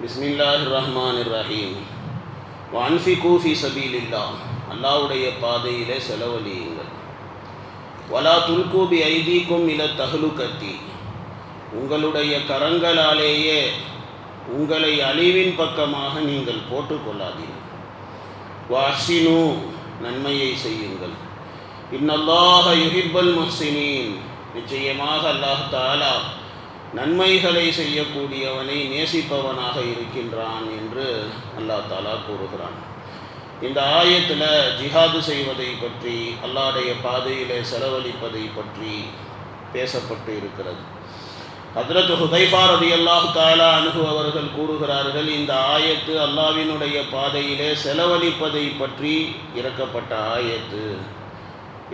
பிஸ்மில்லாஹ் ரஹ்மான் ரஹீம் வான்ஃபிகூ ஃபி சபீலில்லா அல்லாவுடைய பாதையிலே செலவழியுங்கள். வலா துல்கூபி ஐதீக்கும் இல தகுலு கத்தி உங்களுடைய கரங்களாலேயே உங்களை அழிவின் பக்கமாக நீங்கள் போட்டுக்கொள்ளாதீர்கள். வாசினு நன்மையை செய்யுங்கள். இன்னல்லாக யுஹிப்பல் முஹ்சினின். நிச்சயமாக அல்லாஹ் தாலா நன்மைகளை செய்யக்கூடியவனை நேசிப்பவனாக இருக்கின்றான் என்று அல்லாஹ் தாலா கூறுகிறான். இந்த ஆயத்தில் ஜிஹாது செய்வதை பற்றி அல்லாடைய பாதையிலே செலவழிப்பதை பற்றி பேசப்பட்டு இருக்கிறது. ஹத்ரத் ஹுதைஃபாரதி அல்லாஹ் தாலா அணுகு அவர்கள் கூறுகிறார்கள் இந்த ஆயத்து அல்லாவினுடைய பாதையிலே செலவழிப்பதை பற்றி இறக்கப்பட்ட ஆயத்து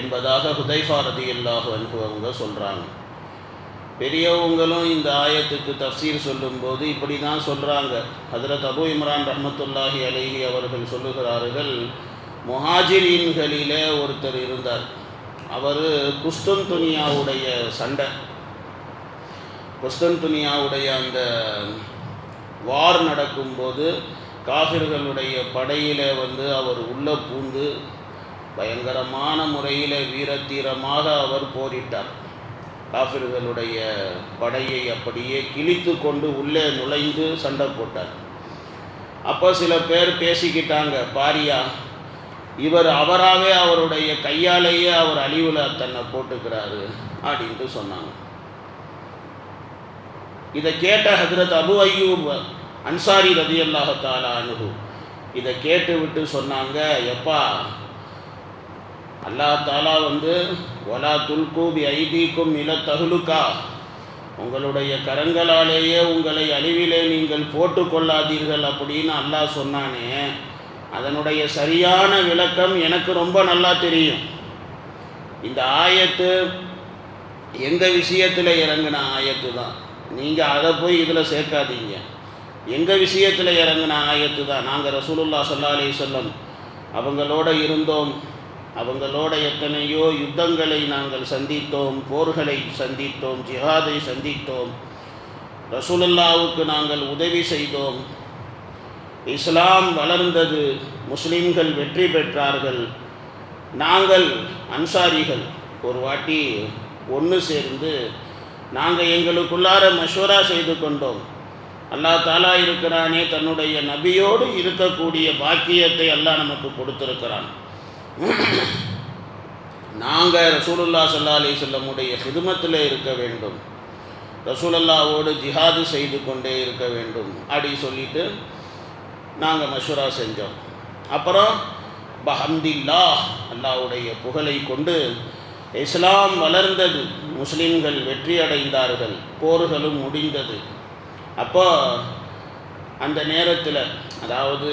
என்பதாக ஹுதைஃபாரதி அல்லாஹு அல்லாஹ் அணுகு அவங்க சொல்கிறாங்க பெரியவங்களும் இந்த ஆயத்துக்கு தஃசீர் சொல்லும்போது இப்படி தான் சொல்கிறாங்க அதில் தபு இம்ரான் ரஹமத்துல்லாஹி அலைஹி அவர்கள் சொல்லுகிறார்கள் முஹாஜிரீன்களிலே ஒருத்தர் இருந்தார். அவர் குஸ்தன் துனியாவுடைய சண்டை. குஸ்தன் துனியாவுடைய அந்த வார் நடக்கும்போது காஃபிர்களுடைய படையிலே வந்து அவர் உள்ளே பூந்து பயங்கரமான முறையில் வீரத்தீரமாக அவர் போரிட்டார். காஃபிர்களுடைய படையை அப்படியே கிழித்து கொண்டு உள்ளே நுழைந்து சண்டை போட்டார். அப்போ சில பேர் பேசிக்கிட்டாங்க பாரியா இவர் அவராகவே அவருடைய கையாலேயே அவர் அழிவில் தன்னை போட்டுக்கிறாரு அப்படின்ட்டு சொன்னாங்க. இதை கேட்ட ஹதரத் அபு ஐயூப் அன்சாரி ரதியல்லாஹத்தாலா அல்லாஹாலா அனுகு இதை கேட்டு விட்டு சொன்னாங்க எப்பா அல்லா தாலா வந்து ஒலா துல்கூபி ஐதீக்கும் இல தகுலுக்கா உங்களுடைய கரங்களாலேயே உங்களை அழிவிலே நீங்கள் போட்டுக்கொள்ளாதீர்கள் அப்படின்னு அல்லாஹ் சொன்னானே. அதனுடைய சரியான விளக்கம் எனக்கு ரொம்ப நல்லா தெரியும். இந்த ஆயத்து எங்கள் விஷயத்தில் இறங்கின ஆயத்து தான். நீங்கள் அதை போய் இதில் சேர்க்காதீங்க. எங்கள் விஷயத்தில் இறங்கின ஆயத்து தான். நாங்கள் ரசூலுல்லா சொல்லாலே அலி சொல்லம் அவங்களோட இருந்தோம். அவங்களோட எத்தனையோ யுத்தங்களை நாங்கள் சந்தித்தோம் போர்களை சந்தித்தோம் ஜிஹாதை சந்தித்தோம். ரசூலல்லாவுக்கு நாங்கள் உதவி செய்தோம். இஸ்லாம் வளர்ந்தது முஸ்லீம்கள் வெற்றி பெற்றார்கள். நாங்கள் அன்சாரிகள். ஒரு வாட்டி ஒன்று சேர்ந்து நாங்கள் எங்களுக்குள்ளார மஷூரா செய்து கொண்டோம். அல்லா தாலா இருக்கிறானே தன்னுடைய நபியோடு இருக்கக்கூடிய பாக்கியத்தை அல்லாஹ் நமக்கு கொடுத்துருக்கிறான். நாங்கள் ரசூலுல்லா சல்லா அலி சொல்லமுடைய சிதுமத்தில் இருக்க வேண்டும். ரசூலல்லாவோடு ஜிஹாது செய்து கொண்டே இருக்க வேண்டும். அப்படி சொல்லிட்டு நாங்கள் மஷூரா செஞ்சோம். அப்புறம் பஹம்தில்லா அல்லாவுடைய புகழை கொண்டு இஸ்லாம் வளர்ந்தது. முஸ்லீம்கள் வெற்றி அடைந்தார்கள். போர்களும் முடிந்தது. அப்போ அந்த நேரத்தில் அதாவது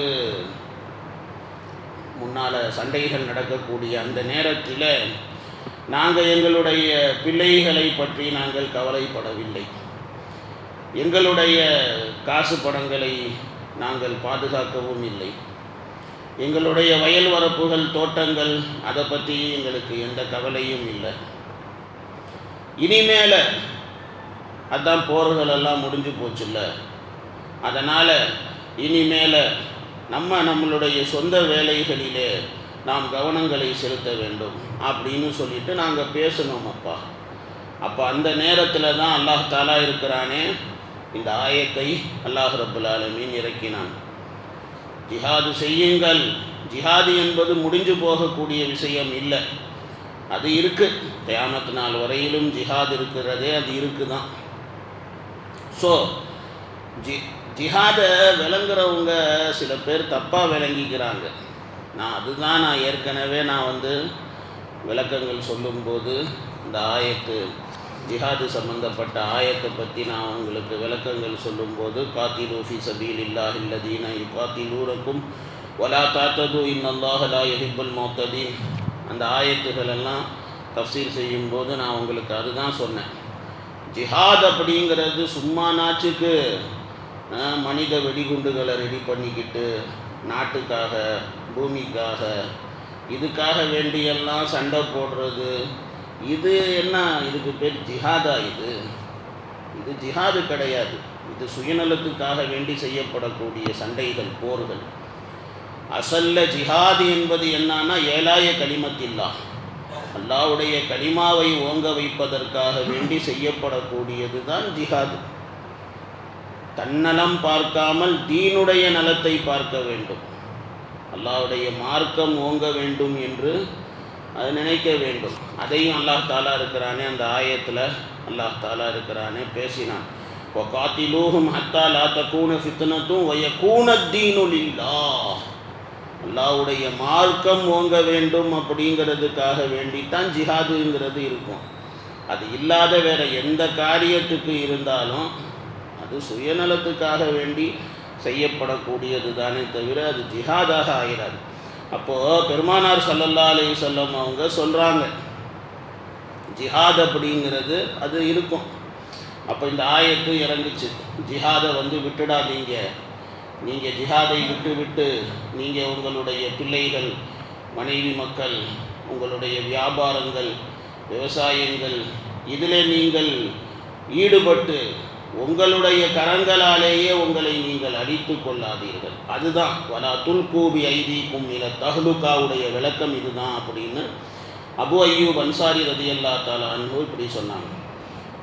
முன்னால் சண்டைகள் நடக்கக்கூடிய அந்த நேரத்தில் நாங்கள் எங்களுடைய பிள்ளைகளை பற்றி நாங்கள் கவலைப்படவில்லை. எங்களுடைய காசு படங்களை நாங்கள் பாதுகாக்கவும் இல்லை. எங்களுடைய வயல் வரப்புகள் தோட்டங்கள் அதை பற்றி எங்களுக்கு எந்த கவலையும் இல்லை. இனிமேல் அதான் போர்கள் எல்லாம் முடிஞ்சு போச்சுல்ல. அதனால் இனிமேல் நம்ம நம்மளுடைய சொந்த வேலைகளிலே நாம் கவனங்களை செலுத்த வேண்டும் அப்படின்னு சொல்லிட்டு நாங்கள் பேசணும் அப்பா. அப்போ அந்த நேரத்தில் தான் அல்லாஹ் தாலா இருக்கிறானே. இந்த ஆயத்தை அல்லாஹ் ரபுல் ஆலமீன் இறக்கினான். ஜிஹாது செய்யுங்கள். ஜிஹாது என்பது முடிஞ்சு போகக்கூடிய விஷயம் இல்லை. அது இருக்குது கியாமத்து நாள் வரையிலும் ஜிஹாத் இருக்கிறதே அது இருக்குது தான் ஸோ ஜி ஜிஹாதை விளங்குறவங்க சில பேர் தப்பாக விளங்கிக்கிறாங்க. நான் அதுதான் நான் ஏற்கனவே நான் வந்து விளக்கங்கள் சொல்லும்போது இந்த ஆயத்து ஜிஹாது சம்பந்தப்பட்ட ஆயத்தை பற்றி நான் உங்களுக்கு விளக்கங்கள் சொல்லும்போது காத்திலூஃபி சபீல் இல்லா இல்லதீன காத்திலூரக்கும் ஒலா தாத்தது இன்னல்லாஹலா எஹிபுல் மோத்ததீன். அந்த ஆயத்துகள் எல்லாம் தஃசீர் செய்யும்போது நான் உங்களுக்கு அதுதான் சொன்னேன். ஜிஹாத் அப்படிங்கிறது சும்மா நாச்சுக்கு மனித வெடிகுண்டுகளை ரெடி பண்ணிக்கிட்டு நாட்டுக்காக பூமிக்காக இதுக்காக வேண்டியெல்லாம் சண்டை போடுறது. இது என்ன? இதுக்கு பேர் ஜிஹாதா இது. இது ஜிஹாது கிடையாது. இது சுயநலத்துக்காக வேண்டி செய்யப்படக்கூடிய சண்டைகள் போர்கள். அசல்ல ஜிஹாது என்பது என்னன்னா ஏழாய களிமத்தில்லா. அல்லாவுடைய களிமாவை ஓங்க வைப்பதற்காக வேண்டி செய்யப்படக்கூடியது தான் ஜிஹாது. தன்னலம் பார்க்காமல் தீனுடைய நலத்தை பார்க்க வேண்டும். அல்லாவுடைய மார்க்கம் ஓங்க வேண்டும் என்று அது நினைக்க வேண்டும். அதையும் அல்லாஹ் தாலா இருக்கிறானே அந்த ஆயத்தில் அல்லாஹ் தாலா இருக்கிறானே பேசினான். காத்திலூஹும் ஹத்தா லாத்த கூண சித்தனத்தும் ஒய கூணத்தீனுல் இல்லா அல்லாவுடைய மார்க்கம் ஓங்க வேண்டும் அப்படிங்கிறதுக்காக வேண்டித்தான் ஜிஹாதுங்கிறது இருக்கும். அது இல்லாத வேற எந்த காரியத்துக்கு இருந்தாலும் அது சுயநலத்துக்காக வேண்டி செய்யப்படக்கூடியது தானே தவிர அது ஜிஹாதாக ஆகிறாது அப்போது பெருமானார் சல்லல்லா அலி சொல்லம் அவங்க சொல்கிறாங்க ஜிஹாத் அப்படிங்கிறது அது இருக்கும். அப்போ இந்த ஆயத்து இறங்குச்சு ஜிஹாதை வந்து விட்டுடாதீங்க. நீங்கள் ஜிஹாதை விட்டு விட்டு நீங்கள் உங்களுடைய பிள்ளைகள் மனைவி மக்கள் உங்களுடைய வியாபாரங்கள் விவசாயங்கள் இதில் நீங்கள் ஈடுபட்டு உங்களுடைய கரங்களாலேயே உங்களை நீங்கள் அடித்து கொள்ளாதீர்கள். அதுதான். வலா துல்கூபி ஐதீக்கும் இல தஹ்லுக்காவுடைய விளக்கம் இதுதான் அப்படின்னு அபு ஐயூப் அன்சாரி ரதி அல்லா தாலா அன்பு இப்படி சொன்னாங்க.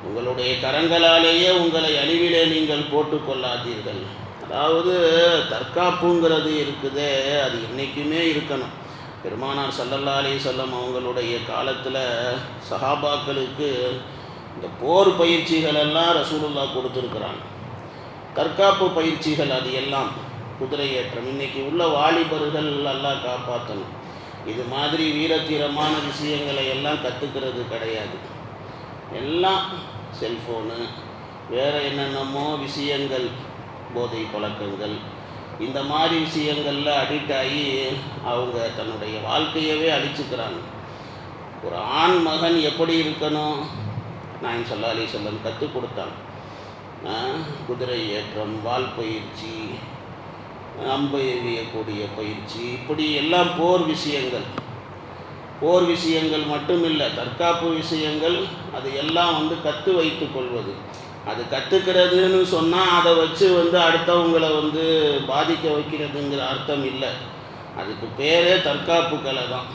உங்களுடைய கரங்களாலேயே உங்களை அழிவிலே நீங்கள் போட்டுக்கொள்ளாதீர்கள் அதாவது தற்காப்புங்கிறது இருக்குதே அது என்றைக்குமே இருக்கணும். பெருமானார் சல்லல்லா அலி சொல்லம் அவங்களுடைய காலத்தில் சஹாபாக்களுக்கு இந்த போர் பயிற்சிகள் எல்லாம் ரசூலுல்லா கொடுத்துருக்குறாங்க தற்காப்பு பயிற்சிகள் அது எல்லாம். குதிரையேற்றம். இன்னைக்கு உள்ள வாலிபர்கள் எல்லாம் காப்பாற்றணும் இது மாதிரி வீரத்தீரமான விஷயங்களை எல்லாம் கற்றுக்கிறது கிடையாது. எல்லாம் செல்ஃபோனு வேறு என்னென்னமோ விஷயங்கள் போதை பழக்கங்கள். இந்த மாதிரி விஷயங்களில் அடிக்ட் ஆகி அவங்க தன்னுடைய வாழ்க்கையவே அழிச்சுக்கிறாங்க. ஒரு ஆண் மகன் எப்படி இருக்கணும்? நான் சொல்லா அலி சொல்லம் கற்றுக் கொடுத்தான். குதிரை ஏற்றம் வால் பயிற்சி அம்பு எறியக்கூடிய பயிற்சி இப்படி எல்லாம் போர் விஷயங்கள். போர் விஷயங்கள் மட்டும் இல்லை தற்காப்பு விஷயங்கள் அது எல்லாம் வந்து கற்று வைத்து கொள்வது. அது கற்றுக்கிறதுன்னு சொன்னால் அதை வச்சு வந்து அடுத்தவங்களை வந்து பாதிக்க வைக்கிறதுங்கிற அர்த்தம் இல்லை. அதுக்கு பேரே தற்காப்பு கலை தான்.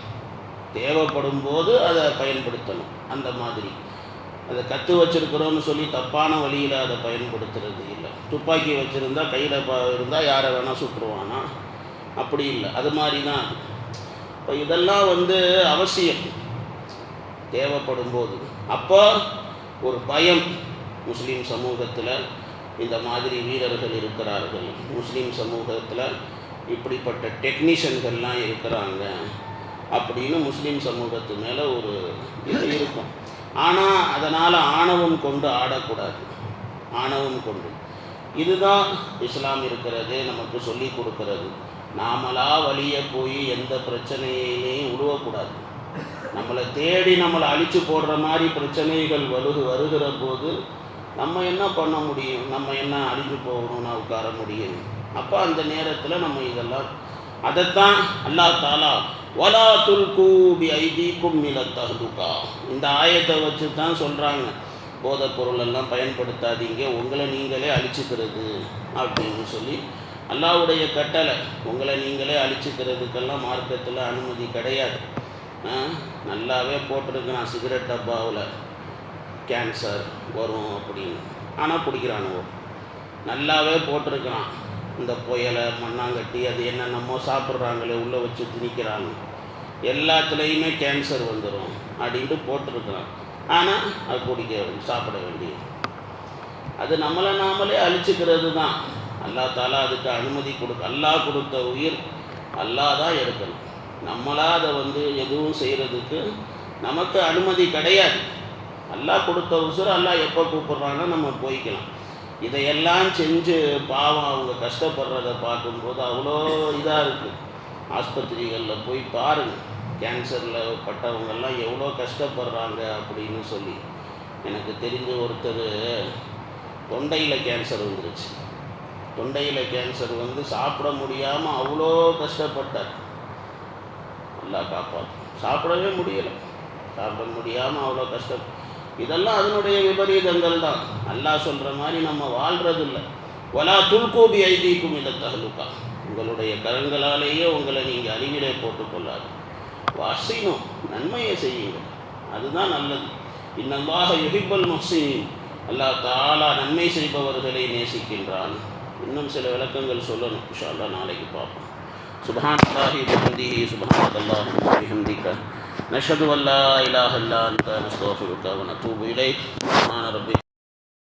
தேவைப்படும் போது அதை பயன்படுத்தணும். அந்த மாதிரி. அதை கற்று வச்சுருக்கிறோன்னு சொல்லி தப்பான வழியில் அதை பயன்படுத்துறது இல்லை. துப்பாக்கி வச்சுருந்தா கையில் இருந்தால் யாரை வேணால் சுட்டுருவானா? அப்படி இல்லை. அது மாதிரி தான் இப்போ இதெல்லாம் வந்து அவசியம். தேவைப்படும் போது. அப்போ ஒரு பயம் முஸ்லீம் சமூகத்தில் இந்த மாதிரி வீரர்கள் இருக்கிறார்கள். முஸ்லீம் சமூகத்தில் இப்படிப்பட்ட டெக்னீஷியன்கள்லாம் இருக்கிறாங்க. அப்படின்னு முஸ்லீம் சமூகத்து மேலே ஒரு இது இருக்கும். ஆனால் அதனால் ஆணவம் கொண்டு ஆடக்கூடாது. ஆணவம் கொண்டு. இதுதான் இஸ்லாம் இருக்கிறது நமக்கு சொல்லி கொடுக்கறது. நாமளா வழிய போய் எந்த பிரச்சனையிலையும் உருவக்கூடாது நம்மளை தேடி நம்மளை அழிச்சு போடுற மாதிரி பிரச்சனைகள் வருது வருகிற போது நம்ம என்ன பண்ண முடியும்? நம்ம என்ன அழிஞ்சு போகணும்னா உட்கார முடியும்? அப்போ அந்த நேரத்தில் நம்ம இதெல்லாம் அதைத்தான் அல்லா தாலா வலா துல்கூபி ஐதீக்கும் மில தஹ்லுகா. இந்த ஆயத்தை வச்சு தான் சொல்கிறாங்க போதைப் பொருளெல்லாம் பயன்படுத்தாதீங்க. உங்களை நீங்களே அழிச்சுக்கிறது அப்படின்னு சொல்லி அல்லாவுடைய கட்டளை. உங்களை நீங்களே அழிச்சுக்கிறதுக்கெல்லாம் மார்க்கத்தில் அனுமதி கிடையாது. நல்லாவே போட்டிருக்கிறான் சிகரெட் டப்பாவில். கேன்சர் வரும் அப்படின்னு. ஆனால் பிடிக்கிறானுவோ நல்லாவே போட்டிருக்கிறான். இந்த புயலை மண்ணாங்கட்டி அது என்னென்னமோ சாப்பிட்றாங்களே உள்ளே வச்சு திணிக்கிறாங்க. எல்லாத்துலேயுமே கேன்சர் வந்துடும் அப்படின்ட்டு போட்டிருக்கிறான் ஆனால் அது குடிக்க சாப்பிட வேண்டியது. அது நம்மளை நாமளே அழிச்சுக்கிறது தான். அல்லா தாலா அதுக்கு அனுமதி கொடுக்க அல்லா கொடுத்த உயிர் அல்லா தான் இருக்கணும் நம்மளாக அதை வந்து எதுவும் செய்கிறதுக்கு நமக்கு அனுமதி கிடையாது. அல்லா கொடுத்த உசுறு அல்லா எப்போ கூப்பிட்றாங்கன்னா நம்ம போய்க்கலாம். இதையெல்லாம் செஞ்சு பாவம் அவங்க கஷ்டப்படுறத பார்க்கும்போது அவ்வளோ இதாக இருக்குது ஆஸ்பத்திரிகளில் போய் பாருங்கள் கேன்சரில் பட்டவங்கெல்லாம் எவ்வளோ கஷ்டப்படுறாங்க அப்படின்னு சொல்லி. எனக்கு தெரிஞ்ச ஒருத்தர் தொண்டையில் கேன்சர் வந்துருச்சு. தொண்டையில் கேன்சர் வந்து சாப்பிட முடியாமல் அவ்வளோ கஷ்டப்பட்டார். நல்லா காப்பாற்றும் சாப்பிடவே முடியலை. சாப்பிட முடியாமல் அவ்வளோ கஷ்டம் இதெல்லாம் அதனுடைய விபரீதங்கள் தான் அல்லாஹ் சொல்கிற மாதிரி நம்ம வாழ்கிறது இல்லை ஒலா துல்கோபி ஐதீக்கும் இந்த தகலுக்கா உங்களுடைய கரங்களாலேயே உங்களை நீங்கள் அறிவிலே போட்டுக்கொள்ளாது வாசினும் நன்மையை செய்யுங்கள். அதுதான் நல்லது. இன்னம்பாக யுஹிப்பல் முஹ்சின் அல்லாஹ் தாலா நன்மை செய்பவர்களை நேசிக்கின்றான். இன்னும் சில விளக்கங்கள் சொல்லணும். இன்ஷா நாளைக்கு பார்ப்போம். சுபஹான் அல்லாஹி பிஹம்திஹி சுபஹானக் نشهد أن لا إله إلا أنت نستغفرك ونتوب إليك. سبحان ربك.